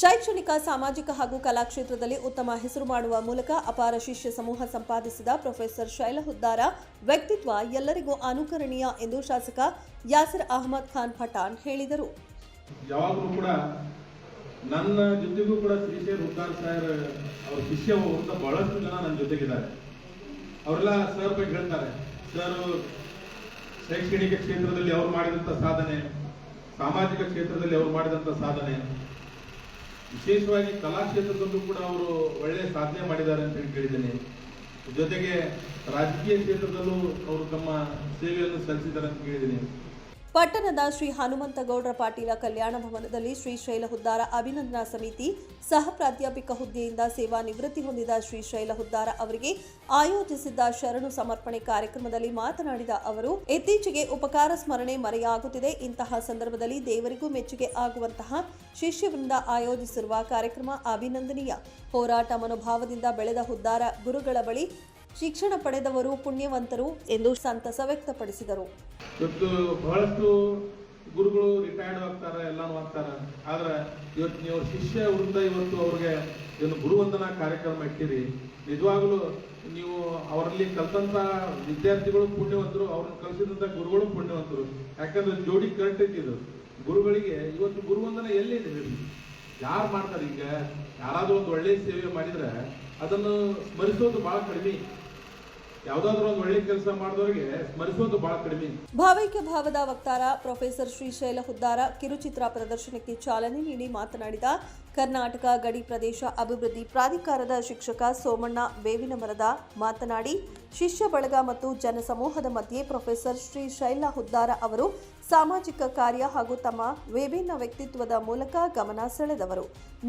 ಶೈಕ್ಷಣಿಕ, ಸಾಮಾಜಿಕ ಹಾಗೂ ಕಲಾ ಕ್ಷೇತ್ರದಲ್ಲಿ ಉತ್ತಮ ಹೆಸರು ಮಾಡುವ ಮೂಲಕ ಅಪಾರ ಶಿಷ್ಯ ಸಮೂಹ ಸಂಪಾದಿಸಿದ ಪ್ರೊಫೆಸರ್ ಶೈಲಹುದ್ದಾರ ವ್ಯಕ್ತಿತ್ವ ಎಲ್ಲರಿಗೂ ಅನುಕರಣೀಯ ಎಂದು ಶಾಸಕ ಯಾಸರ್ ಅಹಮದ್ ಖಾನ್ ಪಠಾಣ್ ಹೇಳಿದರು. ಯಾವಾಗಲೂ ಕೂಡ ನನ್ನ ಜೊತೆಗೂ ಕೂಡ ಹುದ್ದಾರ್ ಸರ್ ಅವ್ರ ಶಿಷ್ಯ ಅಂತ ಬಹಳಷ್ಟು ಜನ ನನ್ನ ಜೊತೆಗಿದ್ದಾರೆ. ಅವರೆಲ್ಲ ಸರ್ ಬಗ್ಗೆ ಹೇಳ್ತಾರೆ. ಸರ್, ಶೈಕ್ಷಣಿಕ ಕ್ಷೇತ್ರದಲ್ಲಿ ಅವ್ರು ಮಾಡಿದಂಥ ಸಾಧನೆ, ಸಾಮಾಜಿಕ ಕ್ಷೇತ್ರದಲ್ಲಿ ಅವ್ರು ಮಾಡಿದಂಥ ಸಾಧನೆ ವಿಶೇಷವಾಗಿ ಕಲಾ ಕ್ಷೇತ್ರದಲ್ಲೂ ಕೂಡ ಅವರು ಒಳ್ಳೆಯ ಸಾಧನೆ ಮಾಡಿದ್ದಾರೆ ಅಂತ ಹೇಳಿ ಕೇಳಿದ್ದೇನೆ. ಜೊತೆಗೆ ರಾಜಕೀಯ ಕ್ಷೇತ್ರದಲ್ಲೂ ಅವರು ತಮ್ಮ ಸೇವೆಯನ್ನು ಸಲ್ಲಿಸಿದ್ದಾರೆ ಅಂತ ಕೇಳಿದ್ದೀನಿ. ಪಟ್ಟಣದ ಶ್ರೀ ಹನುಮಂತಗೌಡರ ಪಾಟೀಲ ಕಲ್ಯಾಣ ಭವನದಲ್ಲಿ ಶ್ರೀ ಶೈಲ ಹುದ್ದಾರ ಅಭಿನಂದನಾ ಸಮಿತಿ ಸಹ ಪ್ರಾಧ್ಯಾಪಕ ಹುದ್ದೆಯಿಂದ ಸೇವಾ ನಿವೃತ್ತಿ ಹೊಂದಿದ ಶ್ರೀ ಶೈಲ ಹುದ್ದಾರ ಅವರಿಗೆ ಆಯೋಜಿಸಿದ್ದ ಶರಣು ಸಮರ್ಪಣೆ ಕಾರ್ಯಕ್ರಮದಲ್ಲಿ ಮಾತನಾಡಿದ ಅವರು, ಇತ್ತೀಚೆಗೆ ಉಪಕಾರ ಸ್ಮರಣೆ ಮರೆಯಾಗುತ್ತಿದೆ. ಇಂತಹ ಸಂದರ್ಭದಲ್ಲಿ ದೇವರಿಗೂ ಮೆಚ್ಚುಗೆ ಆಗುವಂತಹ ಶಿಷ್ಯವೃಂದ ಆಯೋಜಿಸಿರುವ ಕಾರ್ಯಕ್ರಮ ಅಭಿನಂದನೀಯ. ಹೋರಾಟ ಮನೋಭಾವದಿಂದ ಬೆಳೆದ ಹುದ್ದಾರ ಗುರುಗಳ ಬಳಿ ಶಿಕ್ಷಣ ಪಡೆದವರು ಪುಣ್ಯವಂತರು ಎಂದು ಸಂತಸ ವ್ಯಕ್ತಪಡಿಸಿದರು. ಇವತ್ತು ಬಹಳಷ್ಟು ಗುರುಗಳು ರಿಟೈರ್ಡ್ ಆಗ್ತಾರೆ, ಎಲ್ಲಾನು ಆಗ್ತಾರೆ. ಆದ್ರೆ ಇವತ್ತು ನೀವು ಶಿಷ್ಯ ವೃತ್ತ ಇವತ್ತು ಅವ್ರಿಗೆ ಏನು ಗುರುವಂದನಾ ಕಾರ್ಯಕ್ರಮ ಇಟ್ಟಿರಿ. ನಿಜವಾಗ್ಲೂ ನೀವು ಅವರಲ್ಲಿ ಕಲ್ತಂತ ವಿದ್ಯಾರ್ಥಿಗಳು ಪುಣ್ಯವಂತರು, ಅವ್ರನ್ನ ಕಲಿಸಿದಂತ ಗುರುಗಳು ಪುಣ್ಯವಂತರು. ಯಾಕಂದ್ರೆ ಜೋಡಿ ಕರೆಕ್ಟ್ ಇದು. ಗುರುಗಳಿಗೆ ಇವತ್ತು ಗುರುವಂದನ ಎಲ್ಲಿದೆ ಯಾರು ಮಾಡ್ತಾರೆ ಈಗ? ಯಾರಾದರೂ ಒಂದು ಒಳ್ಳೆಯ ಸೇವೆ ಮಾಡಿದರೆ ಅದನ್ನು ಸ್ಮರಿಸೋದು ಬಹಳ ಕಡಿಮೆ. ಭಾವೈಕ್ಯ ಭಾವದ ವಕ್ತಾರ ಪ್ರೊಫೆಸರ್ ಶ್ರೀಶೈಲ ಹುದ್ದಾರ ಕಿರುಚಿತ್ರ ಪ್ರದರ್ಶನಕ್ಕೆ ಚಾಲನೆ ನೀಡಿ ಮಾತನಾಡಿದ ಕರ್ನಾಟಕ ಗಡಿ ಪ್ರದೇಶ ಅಭಿವೃದ್ಧಿ ಪ್ರಾಧಿಕಾರದ ಶಿಕ್ಷಕ ಸೋಮಣ್ಣ ಬೇವಿನ ಮರದ ಮಾತನಾಡಿ, ಶಿಷ್ಯ ಬಳಗ ಮತ್ತು ಜನಸಮೂಹದ ಮಧ್ಯೆ ಪ್ರೊಫೆಸರ್ ಶ್ರೀ ಶೈಲ ಹುದ್ದಾರ ಅವರು ಸಾಮಾಜಿಕ ಕಾರ್ಯ ಹಾಗೂ ತಮ್ಮ ವಿಭಿನ್ನ ವ್ಯಕ್ತಿತ್ವದ ಮೂಲಕ ಗಮನ ಸೆಳೆದವರು.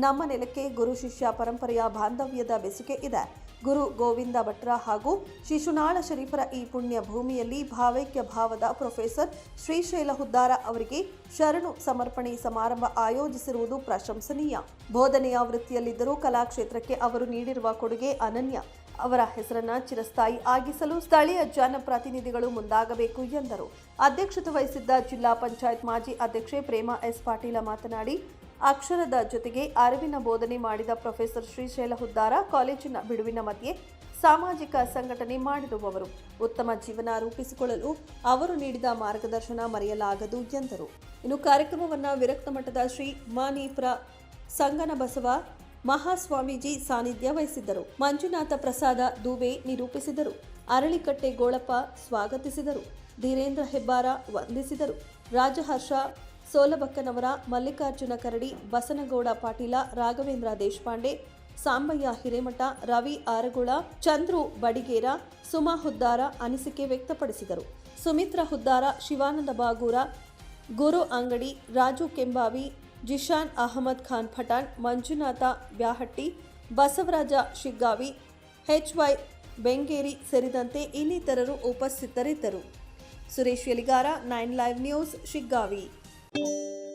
ನಮ್ಮ ನೆಲಕ್ಕೆ ಗುರು ಶಿಷ್ಯ ಪರಂಪರೆಯ ಬಾಂಧವ್ಯದ ಬೆಸುಗೆ ಇದೆ. ಗುರು ಗೋವಿಂದ ಭಟ್ರ ಹಾಗೂ ಶಿಶುನಾಳ ಶರೀಫರ ಈ ಪುಣ್ಯ ಭೂಮಿಯಲ್ಲಿ ಭಾವೈಕ್ಯ ಭಾವದ ಪ್ರೊಫೆಸರ್ ಶ್ರೀಶೈಲ ಹುದ್ದಾರ ಅವರಿಗೆ ಶರಣು ಸಮರ್ಪಣೆ ಸಮಾರಂಭ ಆಯೋಜಿಸಿರುವುದು ಪ್ರಶಂಸನೀಯ. ಬೋಧನೆಯ ವೃತ್ತಿಯಲ್ಲಿದ್ದರೂ ಕಲಾಕ್ಷೇತ್ರಕ್ಕೆ ಅವರು ನೀಡಿರುವ ಕೊಡುಗೆ ಅನನ್ಯ. ಅವರ ಹೆಸರನ್ನ ಚಿರಸ್ಥಾಯಿ ಆಗಿಸಲು ಸ್ಥಳೀಯ ಜನಪ್ರತಿನಿಧಿಗಳು ಮುಂದಾಗಬೇಕು ಎಂದರು. ಅಧ್ಯಕ್ಷತೆ ವಹಿಸಿದ್ದ ಜಿಲ್ಲಾ ಪಂಚಾಯತ್ ಮಾಜಿ ಅಧ್ಯಕ್ಷೆ ಪ್ರೇಮಾ ಎಸ್ ಪಾಟೀಲ ಮಾತನಾಡಿ ಅಕ್ಷರದ ಜೊತೆಗೆ ಅರಿವಿನ ಬೋಧನೆ ಮಾಡಿದ ಪ್ರೊಫೆಸರ್ ಶ್ರೀಶೈಲ ಹುದ್ದಾರ ಕಾಲೇಜಿನ ಬಿಡುವಿನ ಮಧ್ಯೆ ಸಾಮಾಜಿಕ ಸಂಘಟನೆ ಮಾಡಿರುವವರು. ಉತ್ತಮ ಜೀವನ ರೂಪಿಸಿಕೊಳ್ಳಲು ಅವರು ನೀಡಿದ ಮಾರ್ಗದರ್ಶನ ಮರೆಯಲಾಗದು ಎಂದರು. ಇನ್ನು ಕಾರ್ಯಕ್ರಮವನ್ನು ವಿರಕ್ತ ಮಠದ ಶ್ರೀ ಮಾನೀಪುರ ಸಂಗನ ಬಸವ ಮಹಾಸ್ವಾಮೀಜಿ ಸಾನ್ನಿಧ್ಯ ವಹಿಸಿದ್ದರು. ಮಂಜುನಾಥ ಪ್ರಸಾದ ದೂಬೆ ನಿರೂಪಿಸಿದರು. ಅರಳಿಕಟ್ಟೆ ಗೋಳಪ್ಪ ಸ್ವಾಗತಿಸಿದರು. ಧೀರೇಂದ್ರ ಹೆಬ್ಬಾರ ವಂದಿಸಿದರು. ರಾಜಹರ್ಷ ಸೋಲಬಕ್ಕನವರ ಮಲ್ಲಿಕಾರ್ಜುನ ಕರಡಿ, ಬಸನಗೌಡ ಪಾಟೀಲ, ರಾಘವೇಂದ್ರ ದೇಶಪಾಂಡೆ, ಸಾಂಬಯ್ಯ ಹಿರೇಮಠ, ರವಿ ಆರಗುಳ, ಚಂದ್ರು ಬಡಿಗೇರ, ಸುಮಾ ಹುದ್ದಾರ ಅನಿಸಿಕೆ ವ್ಯಕ್ತಪಡಿಸಿದರು. ಸುಮಿತ್ರ ಹುದ್ದಾರ, ಶಿವಾನಂದ ಬಾಗೂರ, ಗುರು ಅಂಗಡಿ, ರಾಜು ಕೆಂಬಾವಿ, ಜಿಶಾನ್ ಅಹಮದ್ ಖಾನ್ ಪಠಾಣ್, ಮಂಜುನಾಥ ಬ್ಯಾಹಟ್ಟಿ, ಬಸವರಾಜ ಶಿಗ್ಗಾವಿ ಎಚ್ವೈ ಬೆಂಗೇರಿ ಸೇರಿದಂತೆ ಇನ್ನಿತರರು ಉಪಸ್ಥಿತರಿದ್ದರು. Suresh Yaligar nine live news, Shiggavi. Thank you.